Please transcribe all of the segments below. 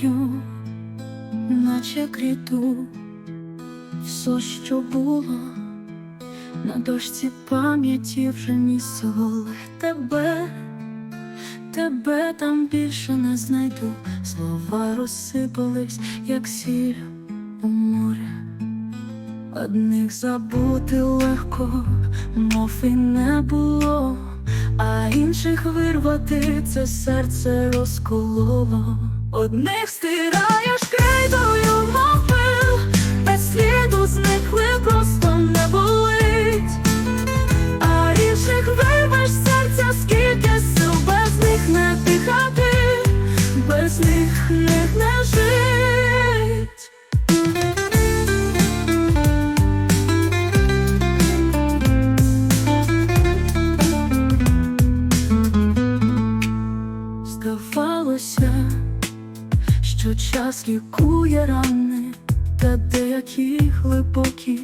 знаю, наче кріту все, що було, на дошці пам'яті вже місце тебе, тебе там більше не знайду. Слова розсипались, як сіль у морі. Одних забути легко, мов і не було інших вирвати це серце розкололо. Одних стираєш крейдою, мов пил, без сліду зникли, просто не болить. А інших вирвеш серця, скільки сил без них не дихати, без них не жить. Час лікує рани, та деякі глибокі,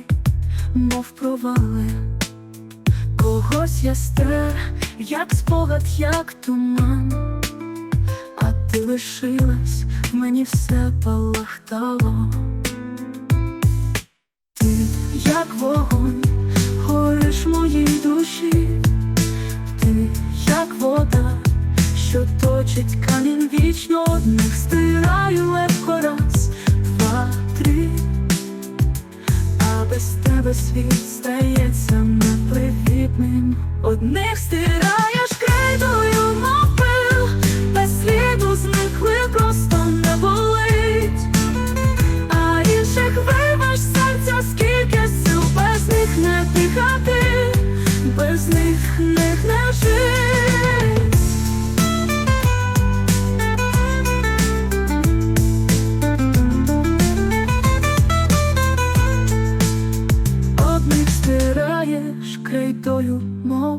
мов провали. Когось я стер, як спогад, як туман, а ти лишилась, в мені все палахтало. Ти, як вогонь, гориш моїй душі, ти, як вода, що точить камінь вічно одних стираю тебе світ стається непривітним. Одних стираєш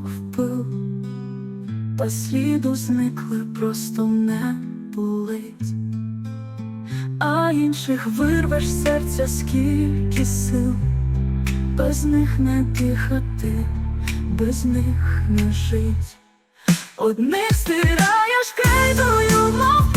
мов пил, без сліду зникли, просто не болить. А інших вирвеш серця скільки сил, без них не дихати, без них не жить. Одних стираєш крейдою, мов